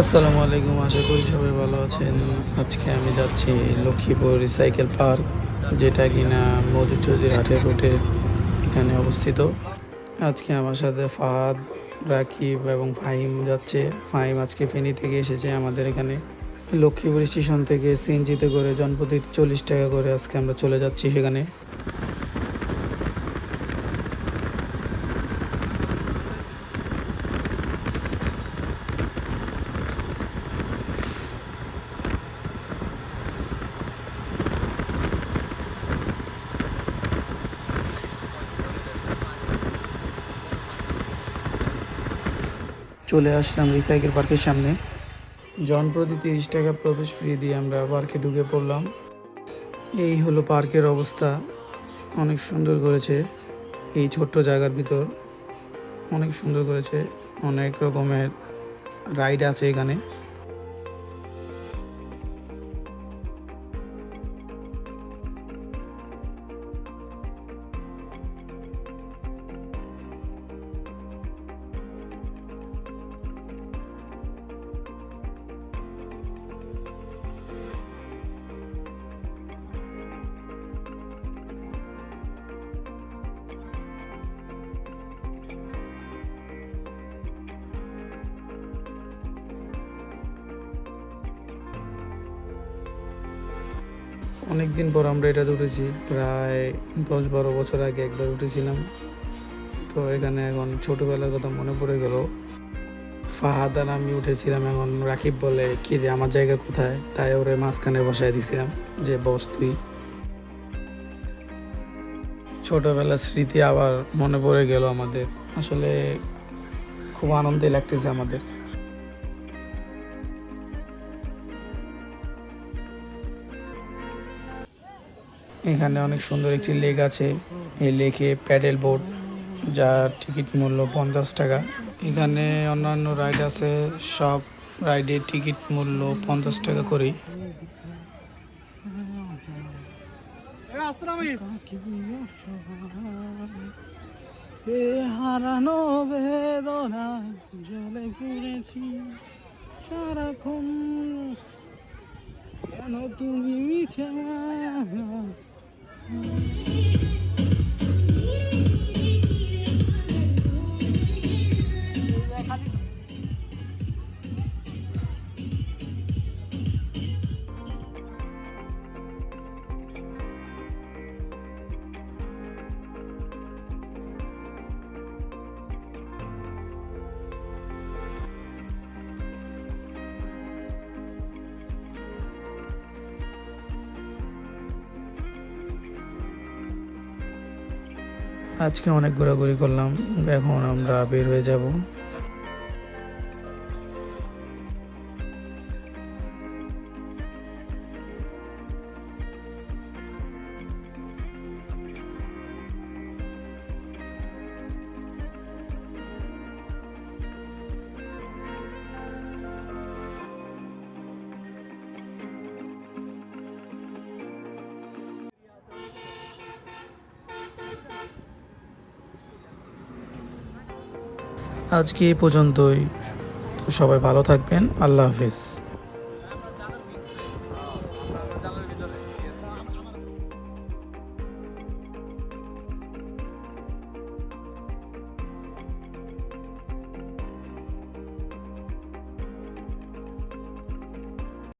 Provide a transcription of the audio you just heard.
আসসালামু আলাইকুম, আশা করি সবাই ভালো আছেন। আজকে আমি যাচ্ছি লক্ষ্মীপুর রিসাইকেল পার্ক, যেটা কিনা মজুদ চৌধুরী হাটের রোডে এখানে অবস্থিত। আজকে আমার সাথে ফাহাদ, রাকিব এবং ফাহিম যাচ্ছে। ফাহিম আজকে ফেনী থেকে এসেছে আমাদের এখানে। লক্ষ্মীপুর স্টেশন থেকে সিএনজিতে করে জনপ্রতি চল্লিশ টাকা করে আজকে আমরা চলে যাচ্ছি সেখানে। চলে আসলাম রিসাইকেল পার্কের সামনে। জন প্রতি তিরিশ টাকা প্রবেশ ফ্রি দিয়ে আমরা পার্কে ঢুকে পড়লাম। এই হলো পার্কের অবস্থা। অনেক সুন্দর করেছে এই ছোট্ট জায়গার ভিতর। অনেক সুন্দর করেছে। অনেক রকমের রাইড আছে এখানে। অনেক দিন পর আমরা এটা উঠেছি প্রায় দশ বারো বছর আগে একবার উঠেছিলাম। তো এখানে এখন ছোটোবেলার কথা মনে পড়ে গেল। ফাহাদ আর আমি উঠেছিলাম এখন রাকিব বলে, কি রে, আমার জায়গা কোথায়? তাই ওরে মাঝখানে বসায় দিছিলাম, যে বস তুই। ছোটবেলার স্মৃতি আবার মনে পড়ে গেল আমাদের। আসলে খুব আনন্দই লাগতেছে আমাদের। এখানে অনেক সুন্দর একটি লেক আছে। এই লেকে প্যাডেল বোট যার টিকিট মূল্য পঞ্চাশ টাকা। এখানে অন্যান্য রাইড আছে সব রাইডের টিকিট মূল্য পঞ্চাশ টাকা করেই। হারানো বেদনায় জলে পুড়েছি সারাক্ষণ। কেন তুমি মিছে Música আজকে অনেক ঘোরাঘুরি করলাম এখন আমরা বের হয়ে যাব। আজকে এ পর্যন্তই। তো সবাই ভালো থাকবেন। আল্লাহ হাফেজ।